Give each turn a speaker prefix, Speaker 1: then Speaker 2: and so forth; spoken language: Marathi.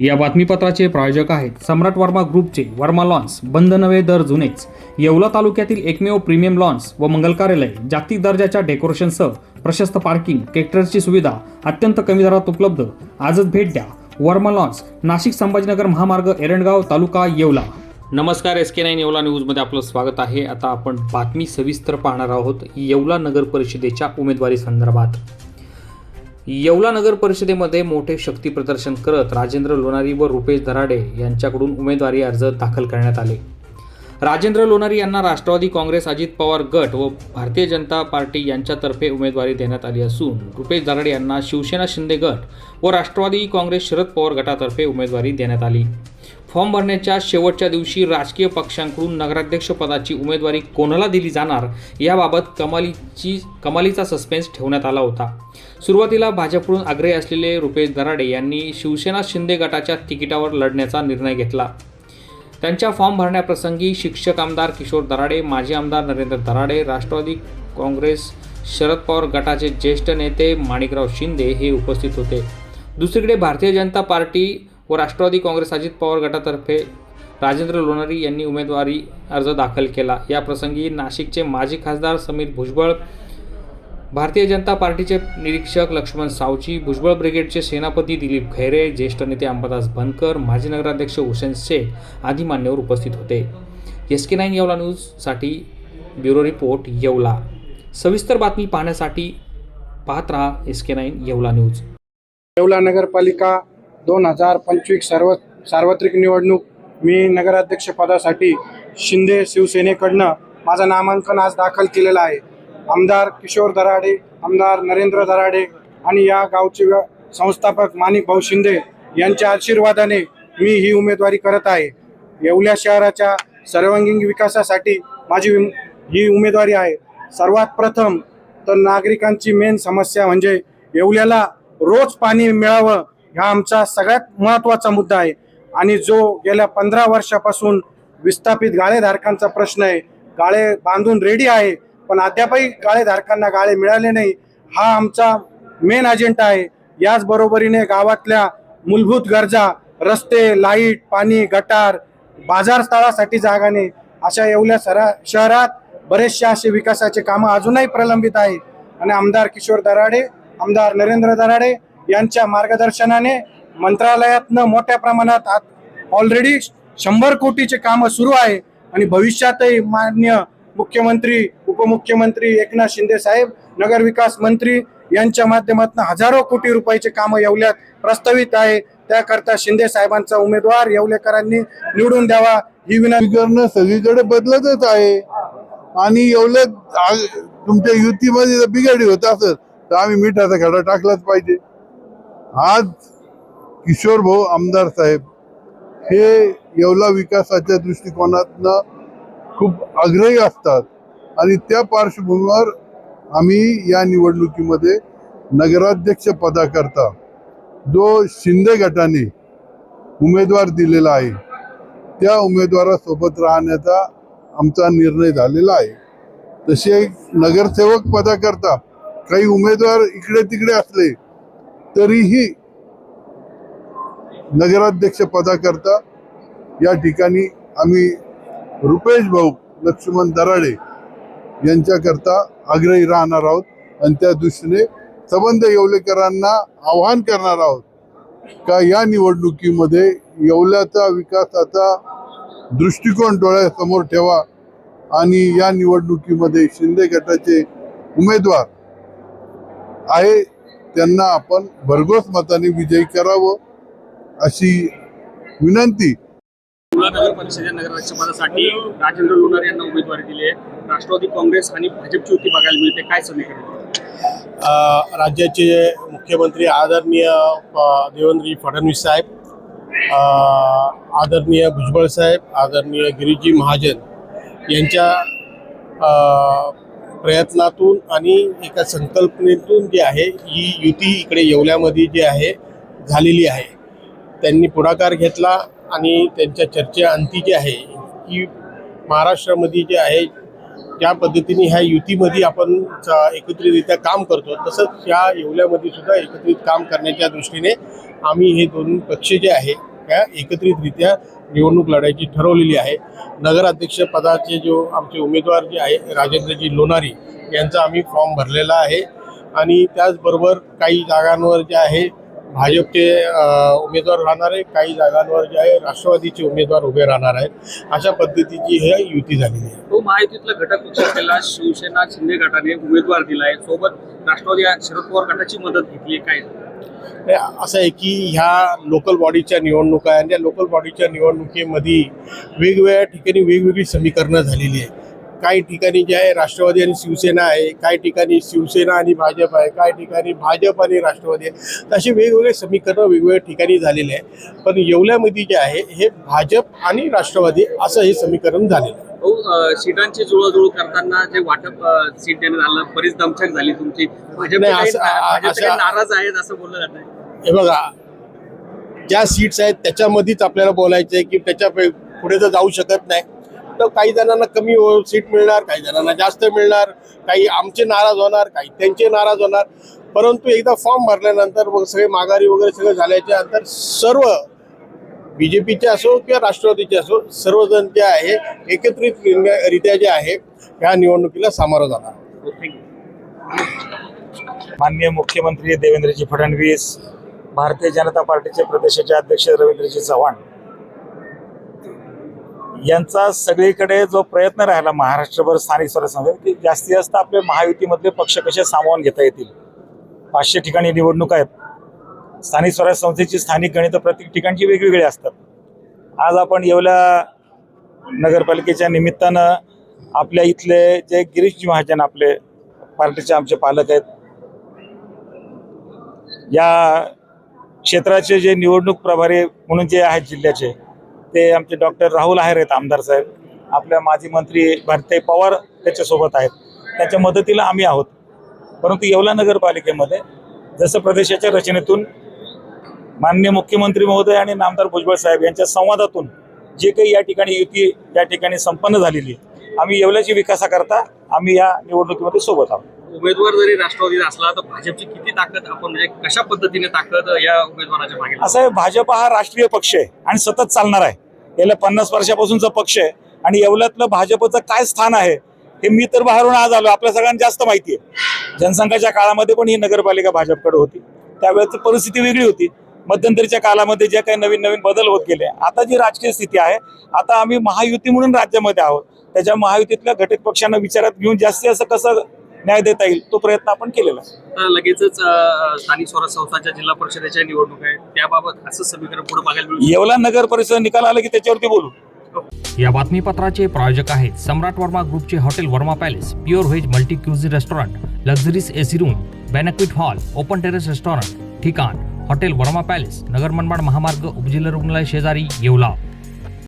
Speaker 1: या बातमीपत्राचे प्रायोजक आहेत सम्राट वर्मा ग्रुपचे वर्मा लॉन्स बंद नवे दर जुनेच. येवला तालुक्यातील एकमेव प्रीमियम लॉन्स व मंगल कार्यालय जागतिक दर्जाच्या डेकोरेशनसह प्रशस्त पार्किंग ट्रॅक्टरची सुविधा अत्यंत कमी दरात उपलब्ध. आजच भेट द्या. वर्मा लॉन्स नाशिक संभाजीनगर महामार्ग एरणगाव तालुका येवला. नमस्कार एस के नाईन येवला न्यूजमध्ये आपलं स्वागत आहे. आता आपण बातमी सविस्तर पाहणार आहोत येवला नगर परिषदेच्या उमेदवारी संदर्भात. येवला नगर परिषदेमध्ये मोठे शक्ती प्रदर्शन करत राजेंद्र लोणारी व रुपेश दराडे यांच्याकडून उमेदवारी अर्ज दाखल करण्यात आले. राजेंद्र लोणारी यांना राष्ट्रवादी काँग्रेस अजित पवार गट व भारतीय जनता पार्टी यांच्यातर्फे उमेदवारी देण्यात आली असून रुपेश दराडे यांना शिवसेना शिंदे गट व राष्ट्रवादी काँग्रेस शरद पवार गटातर्फे उमेदवारी देण्यात आली. फॉर्म भरण्याच्या शेवटच्या दिवशी राजकीय पक्षांकडून नगराध्यक्षपदाची उमेदवारी कोणाला दिली जाणार याबाबत कमालीची कमालीचा सस्पेन्स ठेवण्यात आला होता. सुरुवातीला भाजपकडून आग्रही असलेले रुपेश दराडे यांनी शिवसेना शिंदे गटाच्या तिकिटावर लढण्याचा निर्णय घेतला. त्यांच्या फॉर्म भरण्याप्रसंगी शिक्षक आमदार किशोर दराडे माजी आमदार नरेंद्र दराडे राष्ट्रवादी काँग्रेस शरद पवार गटाचे ज्येष्ठ नेते माणिकराव शिंदे हे उपस्थित होते. दुसरीकडे भारतीय जनता पार्टी व राष्ट्रवादी काँग्रेस अजित पवार गटातर्फे राजेंद्र लोणारी यांनी उमेदवारी अर्ज दाखल केला. या प्रसंगी नाशिकचे माजी खासदार समीर भुजबळ भारतीय जनता पार्टीचे निरीक्षक लक्ष्मण सावची भुजबळ ब्रिगेडचे सेनापती दिलीप खैरे ज्येष्ठ नेते अंबादास बनकर माजी नगराध्यक्ष हुसेन शेख आदी मान्यवर उपस्थित होते. एस के नाईन येवला न्यूजसाठी ब्युरो रिपोर्ट येवला. सविस्तर बातमी पाहण्यासाठी पाहत रहा S K nine Yeola news.
Speaker 2: Yeola नगरपालिका दोन हजार पंचवीस सर्व सार्वत्रिक निवडणूक मी नगराध्यक्ष पदासाठी शिंदे शिवसेनेकडनं माझं नामांकन आज दाखल केलेलं आहे. आमदार किशोर दराडे आमदार नरेंद्र दराडे आणि या गावचे संस्थापक माणिक भाऊ शिंदे यांच्या आशीर्वादाने मी ही उमेदवारी करत आहे. येवल्या शहराच्या सर्वांगीण विकासासाठी माझी ही उमेदवारी आहे. सर्वात प्रथम तर नागरिकांची मेन समस्या म्हणजे येवल्याला रोज पाणी मिळावं हा आमचा सगळ्यात महत्त्वाचा मुद्दा आहे. आणि जो गेल्या पंधरा वर्षापासून विस्थापित गाळेधारकांचा प्रश्न आहे. गाळे बांधून रेडी आहे पण अद्यापही गाळेधारकांना गाळे मिळाले नाही. हा आमचा मेन अजेंडा आहे. याचबरोबरीने गावातल्या मूलभूत गरजा रस्ते लाइट पाणी गटार बाजारस्थळासाठी जागा नाही अशा एवढ्या सरा शहरात बरेचसे असे विकासाचे कामं अजूनही प्रलंबित आहे आणि आमदार किशोर दराडे आमदार नरेंद्र दराडे यांच्या मार्गदर्शनाने मंत्रालयातनं मोठ्या प्रमाणात ऑलरेडी शंभर कोटीचे कामं सुरू आहे. आणि भविष्यातही मान्य मुख्यमंत्री उपमुख्यमंत्री एकनाथ शिंदे साहेब नगरविकास मंत्री यांच्या माध्यमातून हजारो कोटी रुपयाचे कामं येवल्यात प्रस्तावित आहे. त्याकरता शिंदे साहेबांचा उमेदवार येवलेकरांनी निवडून द्यावा ही विनंती.
Speaker 3: सगळीकडे बदलतच आहे. आणि येवले तुमच्या युतीमध्ये जर बिघाडी होत असेल तर आम्ही मिठाचा खडा टाकलाच पाहिजे. आज किशोर भाऊ आमदार साहेब हे येवला विकासाच्या दृष्टिकोनातनं खूप आग्रही असतात. आणि त्या पार्श्वभूमीवर आम्ही या निवडणुकीमध्ये नगराध्यक्ष पदाकरता जो शिंदे गटाने उमेदवार दिलेला आहे त्या उमेदवारासोबत राहण्याचा आमचा निर्णय झालेला आहे. तसे नगरसेवक पदाकरता काही उमेदवार इकडे तिकडे असले तरीही नगराध्यक्ष पदाकरता या ठिकाणी आम्ही रुपेश भाऊ लक्ष्मण दराडे यांच्याकरता आग्रही राहणार आहोत आणि त्या दृष्टीने संबंध येवलेकरांना आव्हान करणार आहोत का या निवडणुकीमध्ये येवल्याचा विकासाचा दृष्टिकोन डोळ्यासमोर ठेवा आणि या निवडणुकीमध्ये शिंदे गटाचे उमेदवार आहे त्यांना आपण भरघोस मताने विजयी करावं अशी विनंती.
Speaker 4: नगर परिषदेच्या नगराध्यक्षपदासाठी राजेंद्र लोणार यांना उमेदवारी दिली आहे. राष्ट्रवादी काँग्रेस आणि भाजपची युती बघायला मिळते. काय समीकरण?
Speaker 5: अ, राज्याचे मुख्यमंत्री आदरणीय अ, देवेंद्रजी फडणवीस साहेब अ, आदरणीय भुजबळ साहेब आदरणीय गिरीजी महाजन यांच्या अ, प्रयत्नातून आणि एका संकल्पनेतून जी आहे ही युती इकडे येवल्यामध्ये जी आहे झालेली आहे. त्यांनी पुढाकार घेतला आणि त्यांच्या चर्चेअंती जी आहे की महाराष्ट्रामध्ये जे आहे ज्या पद्धतीने ह्या युतीमध्ये आपण च- एकत्रितरित्या काम करतो तसंच ह्या येवल्यामध्ये सुद्धा एकत्रित काम करण्याच्या दृष्टीने आम्ही हे दोन पक्ष जे आहे त्या एकत्रितरित्या निवडणूक लढायची ठरवलेली आहे. नगराध्यक्ष पदाचे जो आमचे उमेदवार जे आहे राजेंद्रजी लोणारी यांचा आम्ही फॉर्म भरलेला आहे. आणि त्याचबरोबर काही जागांवर जे आहे भाजपचे उमेदवार राहणार आहे. काही जागांवर जे आहे राष्ट्रवादीचे उमेदवार उभे राहणार आहेत. अशा पद्धतीची हे युती झालेली आहे.
Speaker 4: तो महायुतीतला घटक पक्ष केला शिवसेना शिंदे गटाने उमेदवार दिला आहे. सोबत राष्ट्रवादी शरद पवार गटाची मदत घेतली काय?
Speaker 5: असं आहे की ह्या लोकल बॉडीच्या निवडणुका आहे आणि त्या लोकल बॉडीच्या निवडणुकीमध्ये वेगवेगळ्या ठिकाणी वेगवेगळी समीकरणं झालेली आहे काही ठिकाणी जे आहे राष्ट्रवादी आणि शिवसेना आहे काही ठिकाणी शिवसेना आणि भाजप आहे काही ठिकाणी भाजप आणि राष्ट्रवादी आहे. असे वेगवेगळे समीकरणं वेगवेगळ्या ठिकाणी झालेले आहे पण येवल्यामध्ये जे आहे हे भाजप आणि राष्ट्रवादी असं हे समीकरण झालेलं आहे.
Speaker 4: सीटांची जुळवाजुळव करताना जे वाटप सीट देण्यात आलं बरीच दमछाक झाली तुमची. नाराज आहेत असं बोललं जात
Speaker 5: हे बघा ज्या सीट्स आहेत त्याच्यामध्येच आपल्याला बोलायचं आहे की त्याच्या पुढे तर जाऊ शकत नाही. तर काही जणांना कमी हो- सीट मिळणार काही जणांना जास्त मिळणार काही आमचे नाराज होणार काही त्यांचे नाराज होणार. परंतु एकदा फॉर्म भरल्यानंतर मग सगळे माघारी वगैरे सगळं झाल्याच्यानंतर सर्व बी जे पीचे असो किंवा राष्ट्रवादीचे असो सर्वजण जे आहे एकत्रित रित्या जे आहे ह्या निवडणुकीला सामोरं जाणार.
Speaker 6: माननीय मुख्यमंत्री देवेंद्रजी फडणवीस भारतीय जनता पार्टीचे प्रदेशाचे अध्यक्ष रवींद्रजी चव्हाण यांचा सगळीकडे जो प्रयत्न राहिला महाराष्ट्रभर स्थानिक स्वराज्य की जास्तीत जास्त आपले महायुतीमधले पक्ष कसे सामावून घेता येतील? पाचशे ठिकाणी निवडणूक आहेत. स्थानिक स्वराज्य संस्थेची स्थानिक गणितं प्रत्येक ठिकाणची वेगवेगळी असतात. आज आपण येवला नगरपालिकेच्या निमित्तानं आपल्या इथले जे गिरीशजी महाजन आपले पार्टीचे आमचे पालक आहेत. या क्षेत्राचे जे निवडणूक प्रभारी म्हणून जे आहेत जिल्ह्याचे ते आमचे डॉक्टर राहुल आहेर आहेत आमदार साहेब. आपल्या माजी मंत्री भारतीय पवार त्याच्यासोबत आहेत. त्याच्या मदतीला आम्ही आहोत. परंतु येवला नगरपालिकेमध्ये जसं प्रदेशाच्या रचनेतून माननीय मुख्यमंत्री महोदय आणि नामदार भुजबळ साहेब यांच्या संवादातून जे काही या ठिकाणी युती या ठिकाणी संपन्न झालेली आम्ही येवल्याची विकासाकरता आम्ही या निवडणुकीमध्ये सोबत आहोत.
Speaker 4: उमेदवार जरी राष्ट्रवादीचा असला तर भाजपची किती ताकद आपण म्हणजे कशा पद्धतीने ताकद या उमेदवाराच्या मागे
Speaker 6: असं आहे भाजप हा राष्ट्रीय पक्ष आहे आणि सतत चालणार आहे. गेल्या पन्नास वर्षापासूनचा पक्ष आहे आणि येवल्यातलं भाजपचं काय स्थान आहे हे मी तर बाहेरून आज आलो आपल्या सगळ्यांना जास्त माहिती आहे. जनसंघाच्या काळामध्ये पण ही नगरपालिका भाजपकडे होती. त्यावेळेची परिस्थिती वेगळी होती. मध्यंतरीच्या काळामध्ये जे काही नवीन नवीन बदल होत गेले आता जी राजकीय स्थिती आहे आता आम्ही महायुती म्हणून राज्यामध्ये आहोत. त्याच्या महायुतीतल्या घटक पक्षांना विचारात घेऊन जास्तीत जास्त कसं न्याय देता येईल तो प्रयत्न आपण केलेला आहे.
Speaker 4: तर लगेचच स्थानिक स्वराज्य संस्थांच्या जिल्हा परिषदेच्या निवडणूक आहे त्याबाबत असं समीकरण पुढे बघायला
Speaker 6: येवला नगर परिषद निकाल आला की त्याच्यावरती बोलू.
Speaker 1: या बातमीपत्राचे प्रायोजक आहेत सम्राट वर्मा ग्रुपचे hotel Verma palace pure veg multi cuisine restaurant luxurious AC room banquet hall open terrace restaurant ठिकाण. हॉटेल वर्मा पॅलेस नगर मनमाड महामार्ग उपजिल्हा रुग्णालय शेजारी येवला.